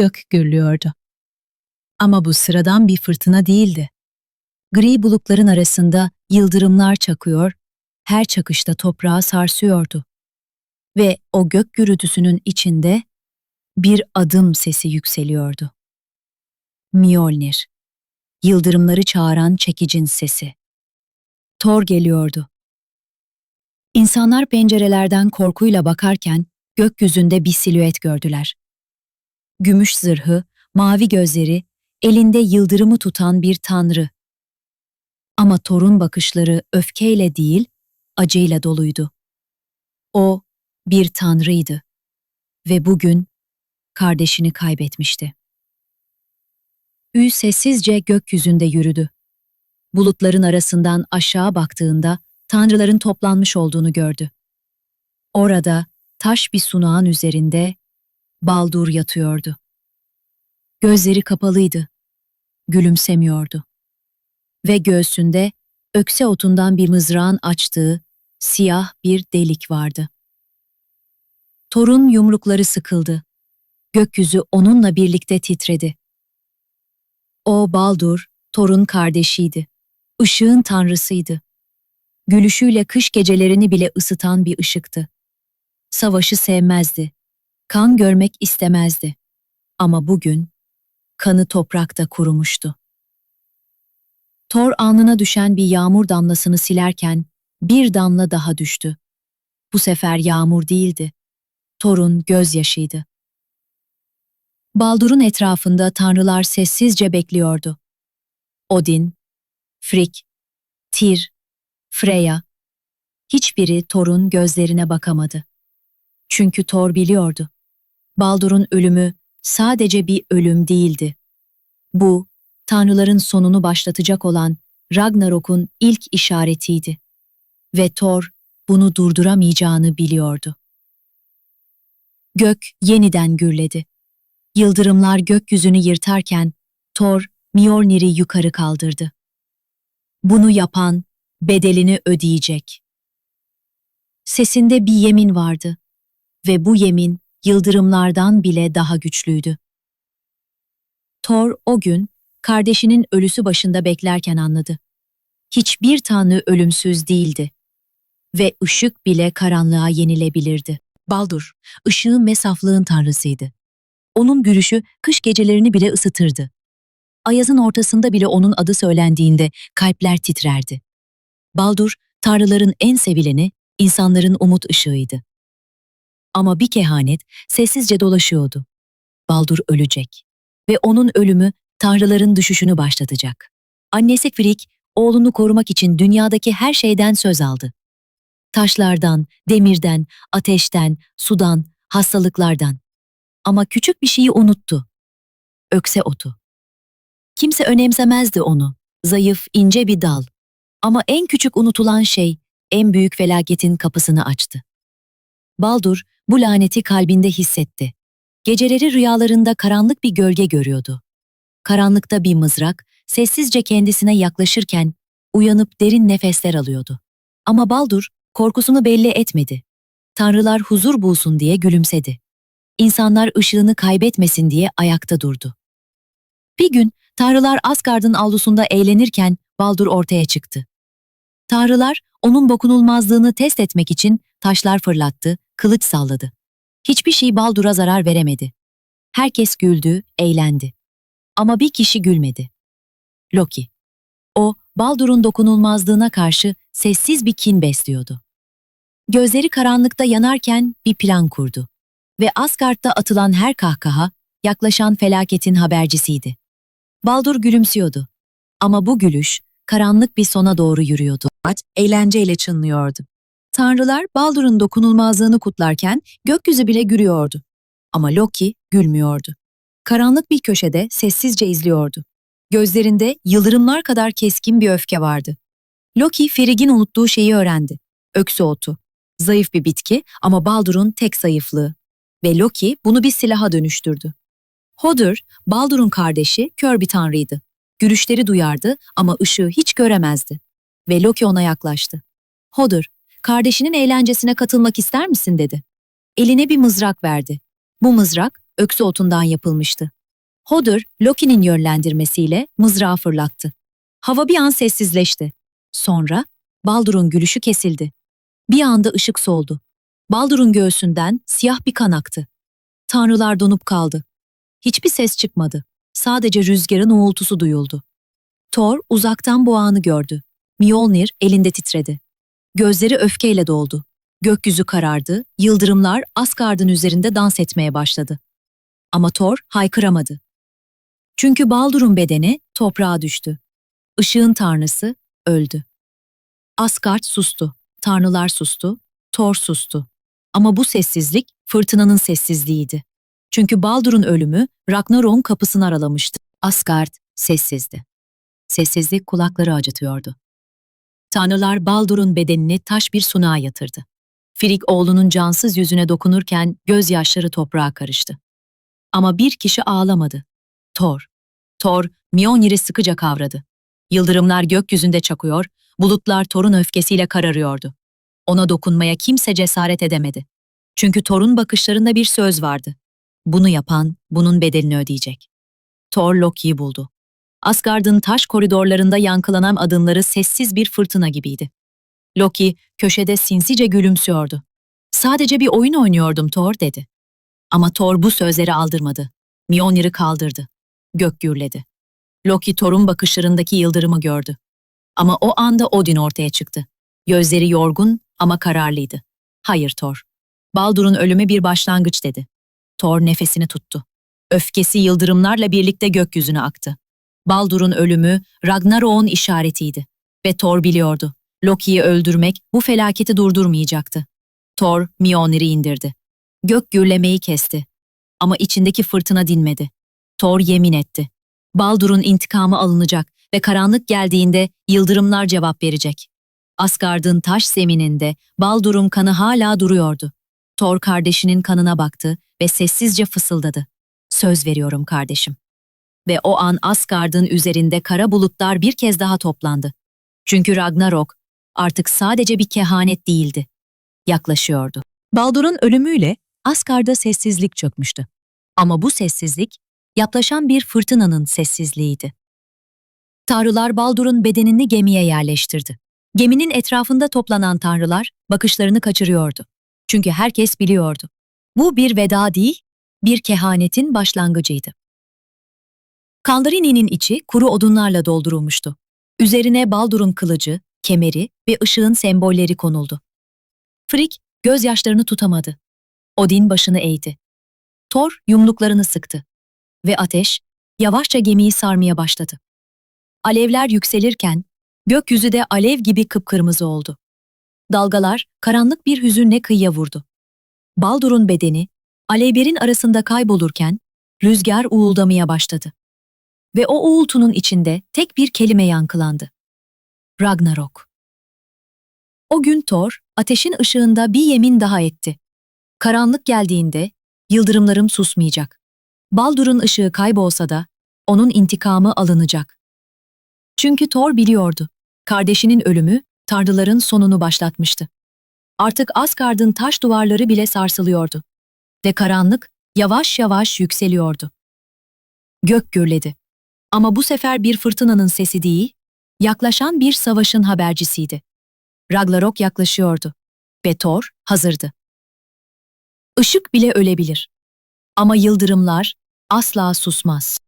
gök gürlüyordu. Ama bu sıradan bir fırtına değildi. Gri bulutların arasında yıldırımlar çakıyor, her çakışta toprağı sarsıyordu. Ve o gök gürültüsünün içinde bir adım sesi yükseliyordu. Mjolnir, yıldırımları çağıran çekicin sesi. Thor geliyordu. İnsanlar pencerelerden korkuyla bakarken gökyüzünde bir silüet gördüler. Gümüş zırhı, mavi gözleri, elinde yıldırımı tutan bir tanrı. Ama Thor'un bakışları öfkeyle değil, acıyla doluydu. O bir tanrıydı ve bugün kardeşini kaybetmişti. Ü sessizce gökyüzünde yürüdü. Bulutların arasından aşağı baktığında tanrıların toplanmış olduğunu gördü. Orada taş bir sunağın üzerinde Baldur yatıyordu. Gözleri kapalıydı. Gülümsemiyordu. Ve göğsünde ökse otundan bir mızrağın açtığı siyah bir delik vardı. Thor'un yumrukları sıkıldı. Gökyüzü onunla birlikte titredi. O Baldur, Thor'un kardeşiydi. Işığın tanrısıydı. Gülüşüyle kış gecelerini bile ısıtan bir ışıktı. Savaşı sevmezdi. Kan görmek istemezdi. Ama bugün kanı toprakta kurumuştu. Thor alnına düşen bir yağmur damlasını silerken bir damla daha düştü. Bu sefer yağmur değildi. Thor'un gözyaşıydı. Baldur'un etrafında tanrılar sessizce bekliyordu. Odin, Frigg, Tyr, Freya, hiçbiri Thor'un gözlerine bakamadı. Çünkü Thor biliyordu. Baldur'un ölümü sadece bir ölüm değildi. Bu, tanrıların sonunu başlatacak olan Ragnarok'un ilk işaretiydi. Ve Thor bunu durduramayacağını biliyordu. Gök yeniden gürledi. Yıldırımlar gökyüzünü yırtarken Thor Mjolnir'i yukarı kaldırdı. Bunu yapan bedelini ödeyecek. Sesinde bir yemin vardı ve bu yemin yıldırımlardan bile daha güçlüydü. Thor o gün kardeşinin ölüsü başında beklerken anladı. Hiçbir tanrı ölümsüz değildi ve ışık bile karanlığa yenilebilirdi. Baldur, ışığın ve tanrısıydı. Onun gülüşü kış gecelerini bile ısıtırdı. Ayazın ortasında bile onun adı söylendiğinde kalpler titrerdi. Baldur, tanrıların en sevileni, insanların umut ışığıydı. Ama bir kehanet sessizce dolaşıyordu. Baldur ölecek ve onun ölümü tanrıların düşüşünü başlatacak. Annesi Frigg, oğlunu korumak için dünyadaki her şeyden söz aldı. Taşlardan, demirden, ateşten, sudan, hastalıklardan. Ama küçük bir şeyi unuttu. Ökse otu. Kimse önemsemezdi onu. Zayıf, ince bir dal. Ama en küçük unutulan şey, en büyük felaketin kapısını açtı. Baldur bu laneti kalbinde hissetti. Geceleri rüyalarında karanlık bir gölge görüyordu. Karanlıkta bir mızrak sessizce kendisine yaklaşırken uyanıp derin nefesler alıyordu. Ama Baldur korkusunu belli etmedi. Tanrılar huzur bulsun diye gülümsedi. İnsanlar ışığını kaybetmesin diye ayakta durdu. Bir gün tanrılar Asgard'ın avlusunda eğlenirken Baldur ortaya çıktı. Tanrılar onun dokunulmazlığını test etmek için taşlar fırlattı, kılıç salladı. Hiçbir şey Baldur'a zarar veremedi. Herkes güldü, eğlendi. Ama bir kişi gülmedi. Loki. O, Baldur'un dokunulmazlığına karşı sessiz bir kin besliyordu. Gözleri karanlıkta yanarken bir plan kurdu. Ve Asgard'da atılan her kahkaha, yaklaşan felaketin habercisiydi. Baldur gülümsüyordu. Ama bu gülüş, karanlık bir sona doğru yürüyordu. Eğlenceyle çınlıyordu. Tanrılar Baldur'un dokunulmazlığını kutlarken gökyüzü bile gülüyordu. Ama Loki gülmüyordu. Karanlık bir köşede sessizce izliyordu. Gözlerinde yıldırımlar kadar keskin bir öfke vardı. Loki Frig'in unuttuğu şeyi öğrendi. Öksü otu. Zayıf bir bitki ama Baldur'un tek zayıflığı. Ve Loki bunu bir silaha dönüştürdü. Hodor, Baldur'un kardeşi kör bir tanrıydı. Gülüşleri duyardı ama ışığı hiç göremezdi. Ve Loki ona yaklaştı. Hodor, kardeşinin eğlencesine katılmak ister misin dedi. Eline bir mızrak verdi. Bu mızrak öksü otundan yapılmıştı. Hodor, Loki'nin yönlendirmesiyle mızrağı fırlattı. Hava bir an sessizleşti. Sonra Baldur'un gülüşü kesildi. Bir anda ışık soldu. Baldur'un göğsünden siyah bir kan aktı. Tanrılar donup kaldı. Hiçbir ses çıkmadı. Sadece rüzgarın uğultusu duyuldu. Thor uzaktan bu anı gördü. Mjolnir elinde titredi. Gözleri öfkeyle doldu. Gökyüzü karardı, yıldırımlar Asgard'ın üzerinde dans etmeye başladı. Ama Thor haykıramadı. Çünkü Baldur'un bedeni toprağa düştü. Işığın tanrısı öldü. Asgard sustu, tanrılar sustu, Thor sustu. Ama bu sessizlik fırtınanın sessizliğiydi. Çünkü Baldur'un ölümü Ragnarok'un kapısını aralamıştı. Asgard sessizdi. Sessizlik kulakları acıtıyordu. Tanrılar Baldur'un bedenini taş bir sunağa yatırdı. Frigg oğlunun cansız yüzüne dokunurken gözyaşları toprağa karıştı. Ama bir kişi ağlamadı. Thor. Thor, Mjolnir'i sıkıca kavradı. Yıldırımlar gökyüzünde çakıyor, bulutlar Thor'un öfkesiyle kararıyordu. Ona dokunmaya kimse cesaret edemedi. Çünkü Thor'un bakışlarında bir söz vardı. Bunu yapan, bunun bedelini ödeyecek. Thor Loki'yi buldu. Asgard'ın taş koridorlarında yankılanan adımları sessiz bir fırtına gibiydi. Loki köşede sinsice gülümsüyordu. Sadece bir oyun oynuyordum Thor dedi. Ama Thor bu sözleri aldırmadı. Mjolnir'i kaldırdı. Gök gürledi. Loki Thor'un bakışlarındaki yıldırımı gördü. Ama o anda Odin ortaya çıktı. Gözleri yorgun ama kararlıydı. Hayır Thor. Baldur'un ölümü bir başlangıç dedi. Thor nefesini tuttu. Öfkesi yıldırımlarla birlikte gökyüzüne aktı. Baldur'un ölümü Ragnarok'un işaretiydi. Ve Thor biliyordu. Loki'yi öldürmek bu felaketi durdurmayacaktı. Thor Mjolnir'i indirdi. Gök gürlemeyi kesti. Ama içindeki fırtına dinmedi. Thor yemin etti. Baldur'un intikamı alınacak ve karanlık geldiğinde yıldırımlar cevap verecek. Asgard'ın taş zemininde Baldur'un kanı hala duruyordu. Thor kardeşinin kanına baktı ve sessizce fısıldadı. Söz veriyorum kardeşim. Ve o an Asgard'ın üzerinde kara bulutlar bir kez daha toplandı. Çünkü Ragnarok artık sadece bir kehanet değildi. Yaklaşıyordu. Baldur'un ölümüyle Asgard'a sessizlik çökmüştü. Ama bu sessizlik yaklaşan bir fırtınanın sessizliğiydi. Tanrılar Baldur'un bedenini gemiye yerleştirdi. Geminin etrafında toplanan tanrılar bakışlarını kaçırıyordu. Çünkü herkes biliyordu. Bu bir veda değil, bir kehanetin başlangıcıydı. Kandarine'nin içi kuru odunlarla doldurulmuştu. Üzerine Baldur'un kılıcı, kemeri ve ışığın sembolleri konuldu. Frigg gözyaşlarını tutamadı. Odin başını eğdi. Thor yumruklarını sıktı. Ve ateş yavaşça gemiyi sarmaya başladı. Alevler yükselirken gökyüzü de alev gibi kıpkırmızı oldu. Dalgalar karanlık bir hüzünle kıyıya vurdu. Baldur'un bedeni alevlerin arasında kaybolurken rüzgar uğuldamaya başladı. Ve o uğultunun içinde tek bir kelime yankılandı. Ragnarok. O gün Thor, ateşin ışığında bir yemin daha etti. Karanlık geldiğinde yıldırımlarım susmayacak. Baldur'un ışığı kaybolsa da onun intikamı alınacak. Çünkü Thor biliyordu. Kardeşinin ölümü tanrıların sonunu başlatmıştı. Artık Asgard'ın taş duvarları bile sarsılıyordu. Ve karanlık yavaş yavaş yükseliyordu. Gök gürledi. Ama bu sefer bir fırtınanın sesi değil, yaklaşan bir savaşın habercisiydi. Ragnarok yaklaşıyordu ve Thor hazırdı. Işık bile ölebilir. Ama yıldırımlar asla susmaz.